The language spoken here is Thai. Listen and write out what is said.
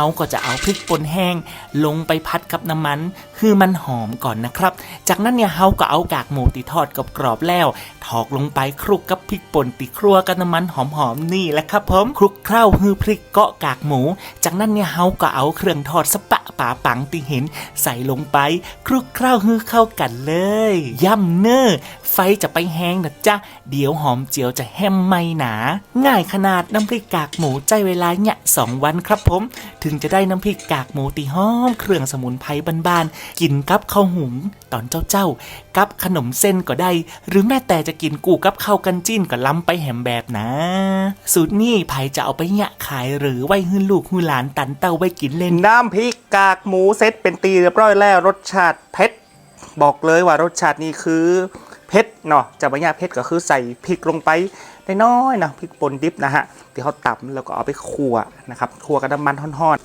าก็จะเอาพริกป่นแห้ง ลงไปพัดกับน้ำมัน คือมันหอมก่อนนะครับ จากนั้นเนี่ยเฮาก็เอากากหมูที่ทอดกับกรอบๆแล้ว ถอกลงไปคลุกกับพริกป่นติครัวกับน้ำมันหอมๆนี่แหละครับผมคลุกเคล้าฮือพริกเกาะกากหมู จากนั้นเนี่ยเฮาก็เอาเครื่องทอดสปะป่าปังที่เห็น ใส่ลงไปคลุกเคล้าฮือเข้ากันเลย ย่ำเนอร์ไฟจะไปแห้งนะจ๊ะเดี๋ยวหอมเจียวจะแฮมไม่หนา ง่ายขนาดน้ำพริกกากหมูใจเวลาเนี่ยสองวันครับผมถึงจะได้น้ำพริกกากหมูตีหอม เครื่องสมุนไพรบานๆ กินกับข้าวหุงตอนเจ้าๆ กับขนมเส้นก็ได้ หรือแม้แต่จะกินกูกับข้าวกันจิ้นก็ล้ำไปแหมแบบนะ สูตรนี้ไผจะเอาไปเนี่ยขายหรือไว้ให้ลูกให้หลานตันเต้าไว้กินเล่น น้ำพริกกากหมูเซตเป็นตีเรียบร้อยแล้วรสชาติเผ็ดบอกเลยว่ารสชาตินี่คือ เผ็ดเนาะจะไม่ยากเผ็ดก็คือใส่พริกลงไปน้อยๆนะพริกป่นดิบนะฮะที่เขาตำแล้วก็เอาไปคั่วนะครับคั่วกับน้ำมันทอน